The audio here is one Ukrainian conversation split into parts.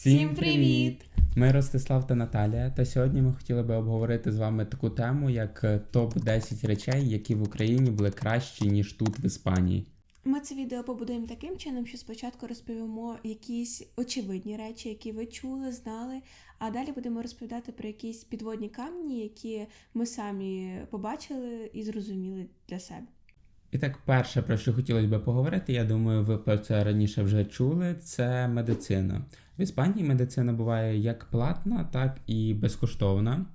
Всім привіт! Ми Ростислав та Наталія. Та сьогодні ми хотіли би обговорити з вами таку тему, як е, топ-10 речей, які в Україні були кращі, ніж тут в Іспанії. Ми це відео побудуємо таким чином, що спочатку розповімо якісь очевидні речі, які ви чули, знали, а далі будемо розповідати про якісь підводні камні, які ми самі побачили і зрозуміли для себе. І так, перше, про що хотілося би поговорити, я думаю, ви про це раніше вже чули. Це медицина. В Іспанії медицина буває як платна, так і безкоштовна.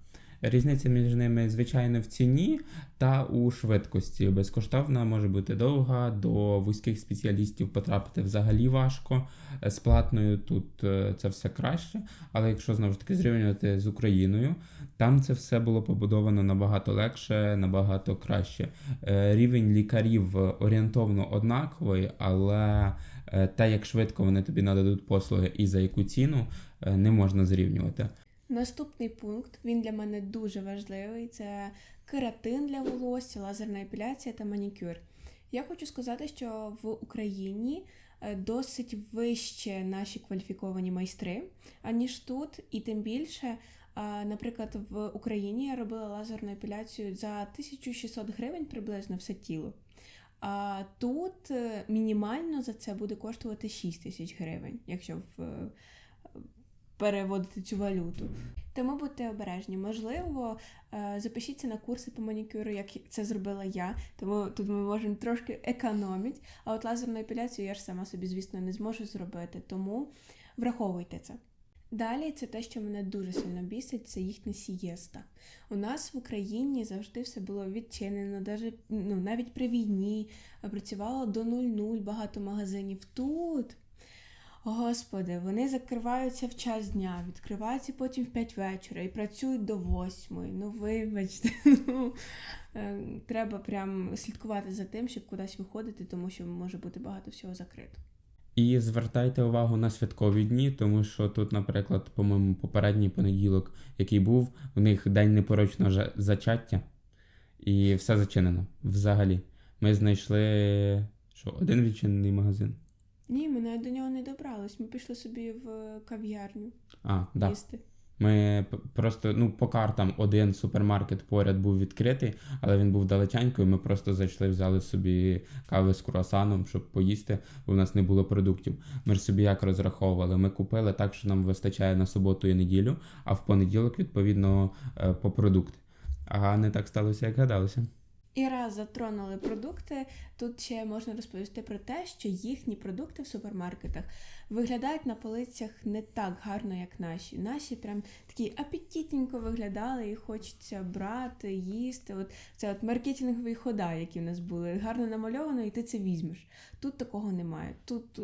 Різниця між ними, звичайно, в ціні та у швидкості. Безкоштовна може бути довга, до вузьких спеціалістів потрапити взагалі важко. З платною тут е, це все краще. Але якщо знову ж таки зрівнювати з Україною, там це все було побудовано набагато легше, набагато краще. Е, Рівень лікарів орієнтовно однаковий, але е, те, як швидко вони тобі нададуть послуги і за яку ціну, е, не можна зрівнювати. Наступний пункт він для мене дуже важливий: це кератин для волосся, лазерна епіляція та манікюр. Я хочу сказати, що в Україні е, досить вище наші кваліфіковані майстри, аніж тут, і тим більше. Наприклад, в Україні я робила лазерну епіляцію за 1600 гривень приблизно все тіло. А тут е, мінімально за це буде коштувати 6 тисяч гривень, якщо в переводити цю валюту. Тому будьте обережні. Можливо, е, запишіться на курси по манікюру, як це зробила я. Тому тут ми можемо трошки економити. А от лазерну епіляцію я ж сама собі, звісно, не зможу зробити. Тому враховуйте це. Далі це те, що мене дуже сильно бісить, це їхня сієста. У нас в Україні завжди все було відчинено, даже, ну, навіть при війні працювало до 0-0 багато магазинів. Тут Господи, вони закриваються в час дня, відкриваються потім в 5 вечора і працюють до 8. Ну, вибачте, ну, е, треба прям слідкувати за тим, щоб кудись виходити, тому що може бути багато всього закрито. І звертайте увагу на святкові дні, тому що тут, наприклад, по-моєму, попередній понеділок, який був, у них день непорочного зачаття, і все зачинено взагалі. Ми знайшли що, один відчинений магазин. Ні, ми навіть до нього не добрались. Ми пішли собі в кав'ярню А, да. їсти. Ми просто ну по картам один супермаркет поряд був відкритий, але він був далеченько, і ми просто зайшли, взяли собі кави з круасаном, щоб поїсти, бо в нас не було продуктів. Ми ж собі як розраховували. Ми купили так, що нам вистачає на суботу і неділю, а в понеділок, відповідно, е, по продукти. А не так сталося, як гадалося. І раз затронули продукти, тут ще можна розповісти про те, що їхні продукти в супермаркетах виглядають на полицях не так гарно, як наші. Наші прям такі апетитненько виглядали і хочеться брати, їсти. От це от маркетингові хода, які в нас були, гарно намальовано, і ти це візьмеш. Тут такого немає. Тут е,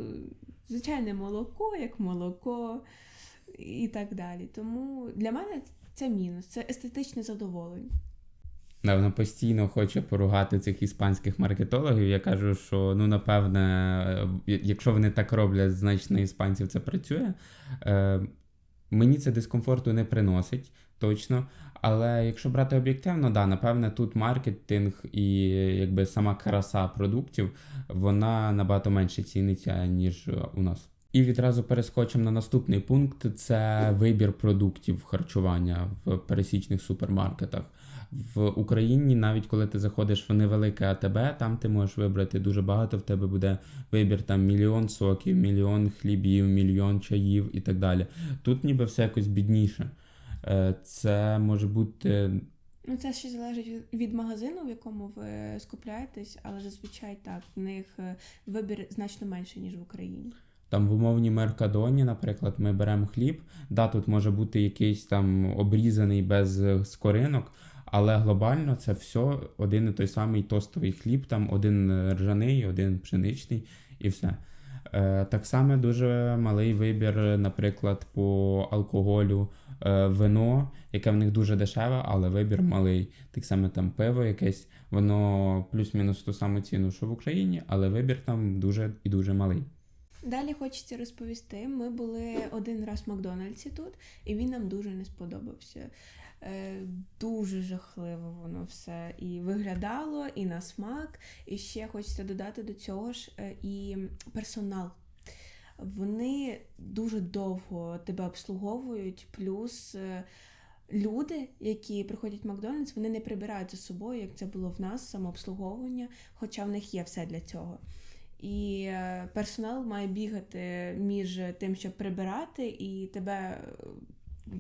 звичайне молоко, як молоко і так далі. Тому для мене це мінус, це естетичне задоволення. Вона постійно хоче поругати цих іспанських маркетологів. Я кажу, що ну напевне, е, якщо вони так роблять, значить на іспанців це працює. Е, мені це дискомфорту не приносить точно. Але якщо брати об'єктивно, да, напевне, тут маркетинг і якби сама краса продуктів, вона набагато менше ціниться, ніж у нас. І відразу перескочимо на наступний пункт: це вибір продуктів харчування в пересічних супермаркетах. В Україні, навіть коли ти заходиш в невелике АТБ, там ти можеш вибрати дуже багато. В тебе буде вибір там мільйон соків, мільйон хлібів, мільйон чаїв і так далі. Тут ніби все якось бідніше. Е, Це може бути Ну, це ще залежить від- магазину, в якому ви скупляєтесь, але зазвичай так, в них е, вибір значно менший, ніж в Україні. Там в умовній Меркадоні, наприклад, ми беремо хліб. Да, тут може бути якийсь там обрізаний без е, скоринок, але глобально це все один і той самий тостовий хліб, там один е, ржаний, один пшеничний і все. Е, так само дуже малий вибір, наприклад, по алкоголю, е, вино, яке в них дуже дешеве, але вибір малий. Так само там пиво якесь, воно плюс-мінус ту саму ціну, що в Україні, але вибір там дуже і дуже малий. Далі хочеться розповісти. Ми були один раз в Макдональдсі тут, і він нам дуже не сподобався. Е, дуже жахливо воно все і виглядало, і на смак. І ще хочеться додати до цього ж е, і персонал. вони дуже довго тебе обслуговують, плюс. е, Люди, які приходять в Макдональдс, вони не прибирають за собою, як це було в нас, самообслуговування, хоча в них є все для цього. І персонал має бігати між тим, щоб прибирати, і тебе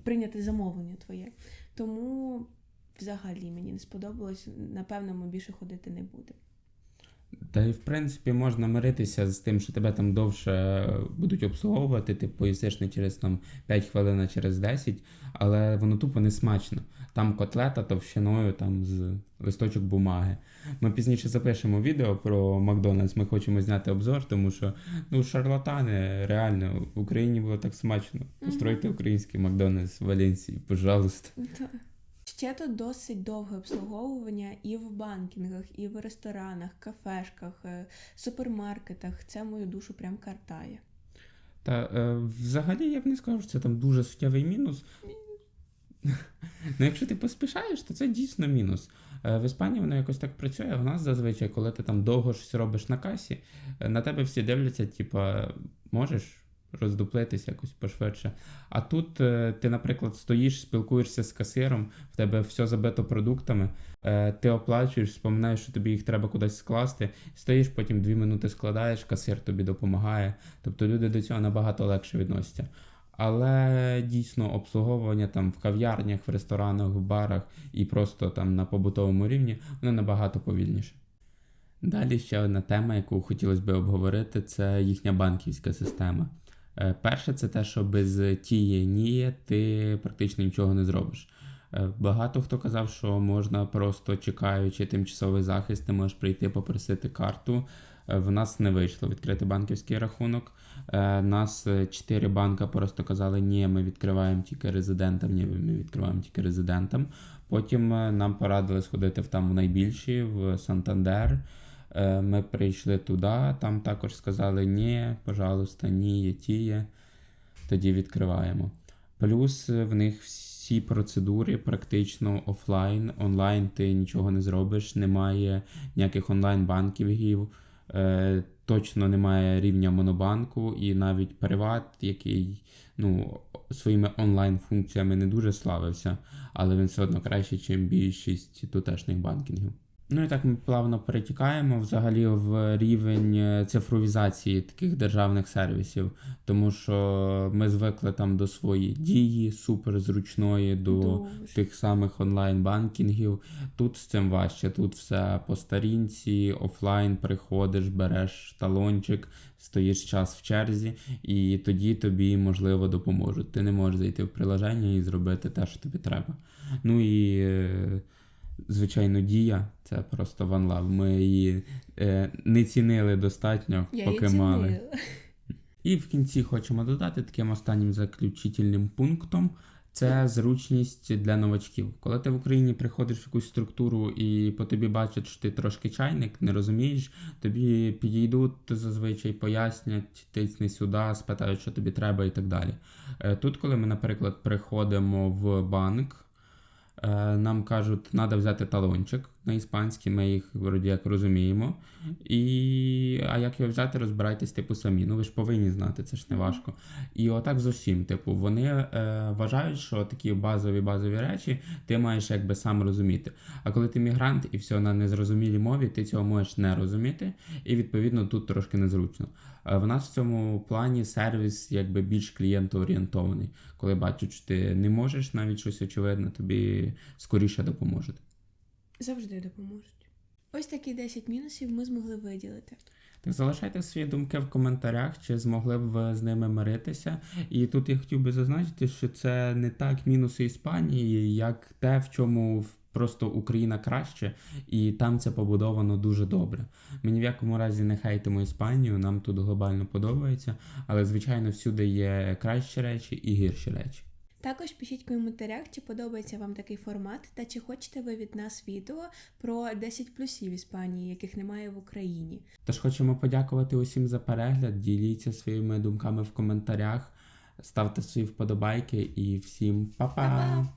прийняти замовлення твоє. Тому взагалі мені не сподобалось. Напевно, ми більше ходити не будемо. Та й в принципі можна миритися з тим, що тебе там довше будуть обслуговувати, ти поїсиш не через там 5 хвилин, а через 10, але воно тупо не смачно. Там котлета товщиною там з листочок бумаги. Ми пізніше запишемо відео про Макдональдс. Ми хочемо зняти обзор, тому що ну шарлатани реально в Україні було так смачно. Постройте український Макдональдс в Валенсії, пожалуйста. Ще тут досить довге обслуговування і в банкінгах, і в ресторанах, кафешках, е, супермаркетах. Це мою душу прям картає. Та е, взагалі я б не сказав, що це там дуже суттєвий мінус. Ну, якщо ти поспішаєш, то це дійсно мінус. Е, В Іспанії воно якось так працює. В нас зазвичай, коли ти там довго щось робиш на касі, на тебе всі дивляться, типа, можеш роздуплитись якось пошвидше. А тут е, ти, наприклад, стоїш, спілкуєшся з касиром, в тебе все забито продуктами, е, ти оплачуєш, споминаєш, що тобі їх треба кудись скласти, стоїш, потім дві минути складаєш, касир тобі допомагає. Тобто люди до цього набагато легше відносяться. Але дійсно обслуговування там в кав'ярнях, в ресторанах, в барах і просто там на побутовому рівні воно набагато повільніше. Далі ще одна тема, яку хотілося би обговорити, це їхня банківська система. Е, Перше, це те, що без тіє ніє ти практично нічого не зробиш. Е, Багато хто казав, що можна просто чекаючи тимчасовий захист, ти можеш прийти попросити карту. Е, В нас не вийшло відкрити банківський рахунок. Нас чотири банка просто казали, ні, ми відкриваємо тільки резидентам, ні, ми відкриваємо тільки резидентам. Потім нам порадили сходити в там в найбільші, в Сантандер. Е, Ми прийшли туди, там також сказали ні, пожалуйста, ні, є тіє. Тоді відкриваємо. Плюс в них всі процедури практично офлайн, онлайн ти нічого не зробиш, немає ніяких онлайн-банкінгів, е, точно немає рівня монобанку, і навіть Приват, який ну, своїми онлайн-функціями не дуже славився, але він все одно краще, ніж більшість тутешніх банкінгів. Ну і так ми плавно перетікаємо взагалі в рівень е, цифровізації таких державних сервісів, тому що ми звикли там до своєї дії суперзручної, до Дуже. тих самих онлайн-банкінгів. Тут з цим важче. Тут все по старінці, офлайн приходиш, береш талончик, стоїш час в черзі, і тоді тобі можливо допоможуть. Ти не можеш зайти в приложення і зробити те, що тобі треба. Ну і е, звичайно, дія це просто one love. Ми її е, не цінили достатньо, Я поки її мали. цінила. І в кінці хочемо додати таким останнім заключительним пунктом. Це зручність для новачків. Коли ти в Україні приходиш в якусь структуру і по тобі бачать, що ти трошки чайник, не розумієш, тобі підійдуть, зазвичай пояснять, тисни сюди, спитають, що тобі треба і так далі. Е, Тут, коли ми, наприклад, приходимо в банк, нам кажуть, треба взяти талончик на іспанський, ми їх вроді як розуміємо. І... А як його взяти, розбирайтесь, типу, самі. Ну ви ж повинні знати, це ж не важко. І отак з усім. Типу, вони е, вважають, що такі базові базові речі ти маєш якби сам розуміти. А коли ти мігрант і все на незрозумілій мові, ти цього можеш не розуміти, і відповідно тут трошки незручно. Е, в нас в цьому плані сервіс якби більш клієнтоорієнтований. Коли бачать, що ти не можеш навіть щось очевидне, тобі скоріше допоможуть. Завжди допоможуть. Ось такі 10 мінусів ми змогли виділити. Так залишайте свої думки в коментарях, чи змогли б ви з ними миритися. І тут я хотів би зазначити, що це не так мінуси Іспанії, як те, в чому просто Україна краще, і там це побудовано дуже добре. Ми ні в якому разі не хейтимо Іспанію, нам тут глобально подобається, але звичайно всюди є кращі речі і гірші речі. Також пишіть в коментарях, чи подобається вам такий формат, та чи хочете ви від нас відео про 10 плюсів Іспанії, яких немає в Україні. Тож хочемо подякувати усім за перегляд. Діліться своїми думками в коментарях, ставте свої вподобайки і всім па-па! Па-па!